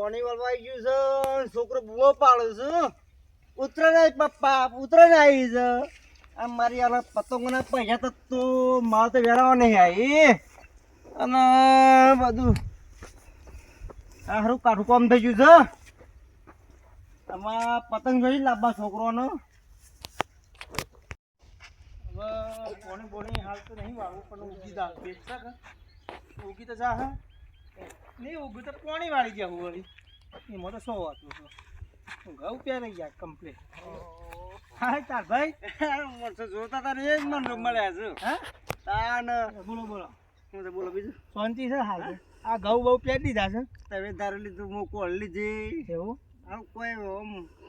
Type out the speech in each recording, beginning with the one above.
પાણી વાળવા ગયું છે, છોકરો બુઓ પાડે છે. નહીં પપ્પા ઉતરે નહીં આવી છે. આ મારી આના પતંગોના પૈસા તો તું મારે તો વેરાવા નહીં આવી અને બધું આ હારું કાઠું કામ થઈ ગયું છે. આમાં પતંગ જોઈ લાભા છોકરોનો. હવે પોણી બોણી હાલ તો નહીં વાળવું, પણ ઉગી દા બેચતા ઉગી તો જા, હા. નહીં ઉગી તો પોણી વાળી ગયા હું વળી. એમાં તો સો વાતું છે ઘઉં પહેરી ગયા કમ્પ્લીટ હા તાર ભાઈ? જોતા તારે એ જ મને મળ્યા છે. હા? તાન બોલો બોલો. હું તો બોલો બીજું. શાંતિ છે હાલ આ ઘઉં બહુ પહેરી દીધા છે. તમે તારે લીધું હું કોલ લીધી? એવું? કોઈ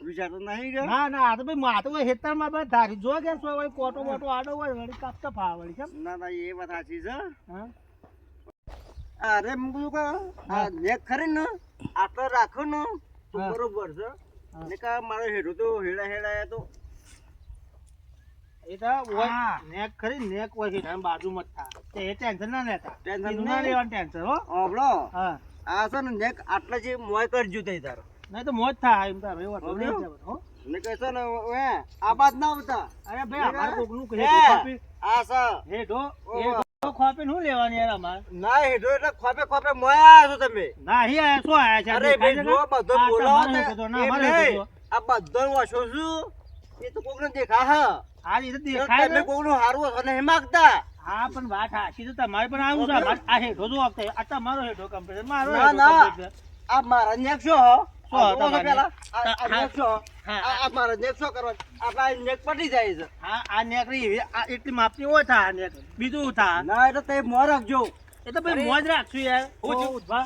વિચારતો નહીં ગયો ના ના આ તો ભાઈ માથું હોય હેતરમાં બસ ધારી જો કે શું કોટો બોટો આડો હોય વળી કાપતા ફાવડી ના ના એ વાત સાચી છે. હા? અરે કહું કે આ નેક ખરી ને આટલો રાખો ને તો. બરોબર છે. ને કા મારો હેડો તો હેડા હેડા તો. એ તો. નેક ખરી નેક હોય છે બાજુ મત થા. તે એ ટેન્શન ના લેતા. ટેન્શન. ના લેવાનું ટેન્શન હો. આપણો હા. આ છે ને નેક આટલે જે મોય કરજો તે તારો. નહીં તો મોજ થાય એમ તારો. એવો હો. ને કહેશો ને હે આ બાદ ના આવતા. અરે ભાઈ અમાર કોકનું હે, હેઠો આ હેઠો ઓહો. હેઠો ખોપીને શું લેવાની યાર અમારે ના હેડો એટલે ખોપે ખોપે મોય છો તમે. ના હી આયા શું આયા છે? અરે ભાઈ જો બધો બોલાવો ને હેઠો ના, મને. હેઠો. આ બધો વાશો છું. એ તો કોકને દેખા હા. આ રીતે દેખાય તમે? કોકનું હારું હશે નહીં માગતા. હા પણ વાત હાચી તો તમારે પણ આવું છે. આ હેઠો જો આપતા આ તમારો હેઠો કમ્પ્લીટ મારો ના, ના. આ મારા નેક છો હો શું આ હતા જોવો છો મારા પેલા. આ આ હા. નેક છો હા. આ આ મારા નેક છો કરવા. આપણા આ નેક પટી જાય છે. હા આ નેકરી એવી. આ એટલી માપની હોય થા નેક. બીજું થા? ના એટલે તે મોં રાખજો. એ તો ભાઈ મોજ રાખશું યાર. હું છું. ઓ, ઊભા.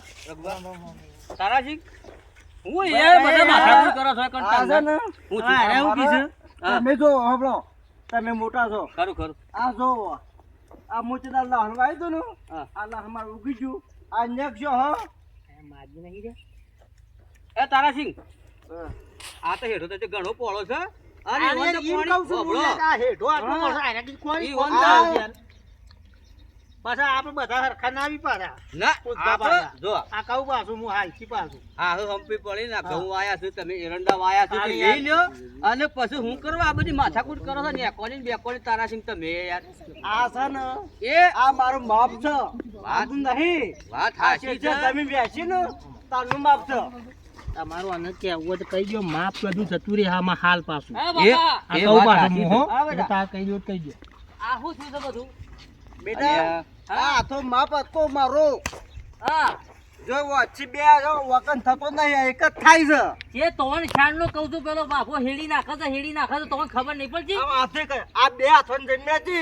તારાજી? હું યાર બધા માથાકૂટ કરો છો કંટાળ હું હા, અરે હું કીધું તમે જો હમણો તમે મોટા છો. ખરું ખરું. આ જો આ મોચદાર લહણ વાય તો ને આ લહણ મારું ઉગી ગયું. આ નેક છો હો. માજી નહીં રે એ તારાસિંહ આ તો હેઠો તો ઘણો પોળો છે. અરે. હું હેઠો આટલો હા. પાછા આપણે બધા હરખા ના આવી પાછા. ના આપણે- જો. આ કહું પાછું હું હાઈથી પાછું. આ હું હંપી પડી ને ઘઉં વાયા છે તમે એરંડા વાયા છો લઈ લ્યો. અને પછી હું કરવા આ બધી માથાકૂટ કરો છો ને એકોની બેકોની તારાસિંહ તમે યાર. આ છે ને એ? આ મારો માપ છે. વાત- નહીં. વાત છે છે. તમે બેસી ને તારું માપ છે. તમારું હોય તો કહી દો માપ બધું જતું રહે આમાં હાલ પાછું. એ આ કહું પાછું હો. બેટા. કહી દો કહી દો આ શું થયું છે બધું? બેટા હા? આ તો માપ હતો મારો. હા. જો વચ્ચે બે જો વકન થતો નહીં એક જ થાય છે. એ તોણ છાણ નો કહું છું પેલો બાપો હેડી નાખે છે હેડી નાખે છે તોણ ખબર નહીં પડતી? આ બે હાથો જમ્યા છે.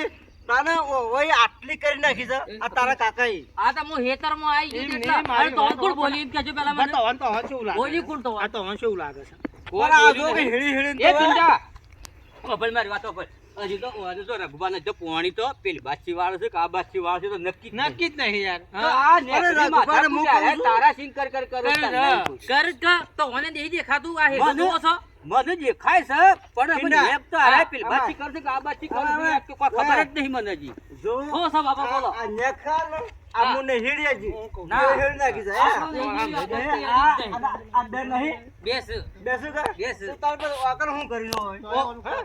તાને ઓય આટલી કરી નાખી છે. આ તારા આ તો હું હેતરમાં આવી ગઈ એટલે મારી અરે તોણ વાત કોણ બોલી એમ પેલા મને? તો હન તો હન કેવું લાગે બોલી કોણ તો આ તો હન કેવું લાગે છે. પણ આ જો કે હેળી હેળી એ પિંડા! ખબર મારી વાતો પર હજી તો હજી તો રઘુબાને જો પોણી તો પેલી બાછી વાળો છે કે આ બાછી વાળો છે તો નક્કી નક્કી જ નહીં યાર. આ રઘુબાને. તારા સિંગ કર કર કર તાર ને. નામ ખુશ. કર તો મને દેખાતું આ હેઠો છો. મને દેખાય છે પણ મને. તો હા, પેલી કરશે કે આ બાચી કરશે? હા. કોઈ ખબર જ નહીં મને જો હો છો બાપા બોલો? આ નેખાલ આ મને હજી ના. હેળી નાખી છે આ આ આ બે- આ- આ- આ બે નહીં. બેસ. બેસ કા બેસ. તો તાર પર આકર હું કરી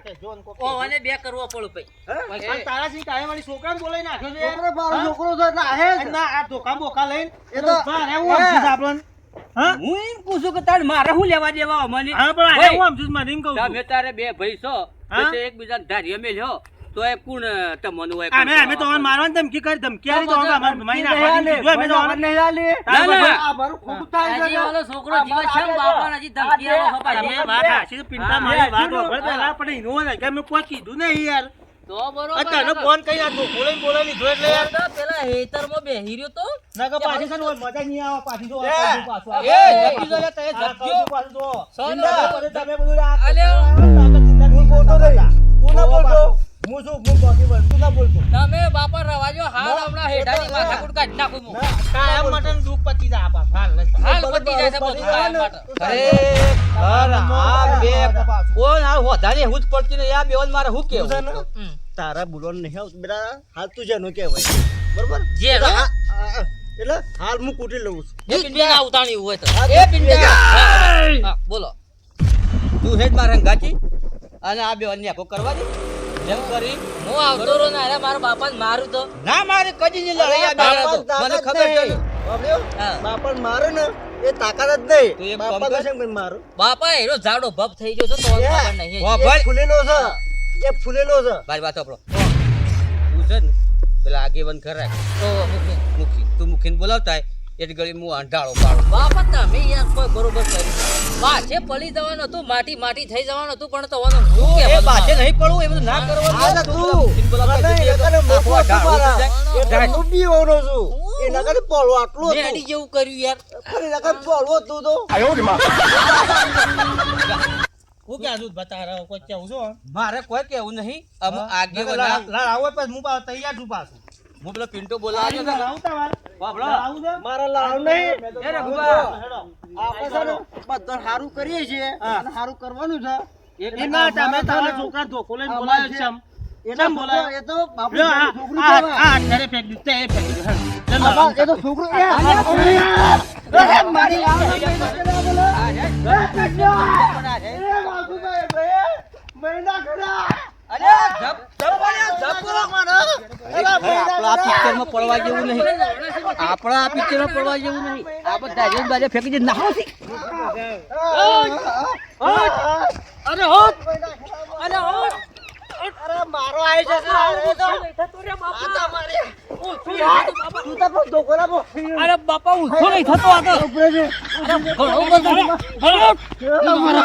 કે, કે. ઓ અને બે કરવો પડે પઈ પણ તારા સિંહ કાય વાળી છોકરાને બોલાઈ નાખ્યો છે. છોકરો છોકરો છે એટલે આહે ના આ ધોકા બોકા લઈને એ તો- તો હું. આપણને. હા? હું એમ પૂછું કે તારે મારે શું લેવા દેવા અમને હા પણ હું સમજુ છું, મને એમ કહું તમે તારે બે ભાઈ છો હા? તો તે એકબીજાને ધારીએ તો એ કોણ તમને હોય અમે અમે તો અમારે મારવાની ધમકી કરી ધમકી આલી તો અમે અમારે આલે, કીધું, અમે તો ભાઈ નહીં આલે. ના, ના. આ મારું ખોટું થાય છે હજી છોકરો જીવે છે ને. આ ધમકી આલો છો? બે- વાત છે, પિંટા મારી વાત હા. હોભળ પણ એનું ને કે અમે કોઈ કીધું નહીં યાર. તો બરોબર. આ તને ફોન કઈ આ બોલે બોલે ની જો એટલે યાર. પેલા પેલા મો બેહી રહ્યો તો? ના કે પાછી છે મજા નહીં આવે પાછી જો આ પાછું પાછું એ જપી જો લે તે આ પાછું પાછું જો. ચિંતા કરે તમે બધું આ- અલ્યો. હું બોલતો નહીં. તું ના બોલતો. હું શું હું બાકી બોલ. તું ના બોલતો. તમે બાપા રવાજો હાલ હમણાં એ તો હેઠાની ના. માથાકૂટ કાઢ નાખું હું. કાયમ મટન દુખ પતી જાય આપા હાલ હાલ પતી જાય છે બધું કાયમ મટન અરે ઘર આ બે. કોણ આ વધારે હું જ પડતી ને આ બેવન મારે છે કેવું ને, તારા બોલવાનું નહીં બેટા હાલ તું જેનો કહેવાય. બરોબર? જે હો. એટલે હાલ હું કૂટી લઉં છું. એ પિંડા ઉતાણી હોય તો. એ પિંડા બોલો. તું હેડ મારા ગાચી અને આ બે અન્ય કો કરવા દે જેમ કરી હું આવતો રો ને અરે મારા બાપાને મારું તો. ના મારે કદી ની લડાઈ આ બાપા મને ખબર છે નહીં. બાપાને મારે ને એ તાકાત જ તું એક નહીં બાપા. કશે મારું. બાપા એનો ઝાડો ભપ થઈ ગયો છે તો ખબર નહીં. વાહ, ભાઈ. ફૂલેલો છે. એ ફૂલેલો છે. મારી વાત આપણો તું છે ને પેલા આગેવન કરાય તો મૂકી. મુખી. તું મૂકીને બોલાવતા એટલે ગળી હું અંધાળો પાડું. બાપા તમે યાર કોઈ બરોબર કર્યું પાછે પડી જવાનું હતું માટી માટી થઈ જવાનું હતું પણ તો વાનો શું એ પાછે નહીં પડવું એ બધું ના કરવાનું આ તું બોલાવતા હું બી ઓરો છું. આટલું હતું. જેવું કર્યું યાર. હતું તો. હું ક્યાં છું? બતા રહ્યો કોઈ કેવું છો? મારે કોઈ કેવું નહીં. અમુક હા? આગેવાન આવો પછી હું તૈયાર છું પાછું. હું પેલો પિન્ટો બોલાવ્યો ને. છે મારા લાવ નહીં. એ રઘુબા. આપણે છે ને બધા સારું કરીએ છીએ. અને સારું કરવાનું છે. એ ના તમે તારા છોકરા ધોકો લઈને બોલાવ્યો છે. એના બોલાય? એ તો બાપુ આ- છોકરું આ-. આ અત્યારે ફેંકી દીધું, તે એ ફેંકી લડાવું. એ તો છોકરું એ મારી ના મહિના કર્યા આપણા પિક્ચરમાં પડવા જેવું નહીં. આપણા પિક્ચરમાં પડવા જેવું નહીં. આ બધા રેડ બાજુ ફેંકી દે નાહો અરે હોત અરે હોત. અરે મારો આઈ જશે આ તો આ તો મારે તું તો પણ ધોકો લાવો અરે બાપા ઉઠો નહીં થતો આ તો. ઉભરે છે ઘણો બધો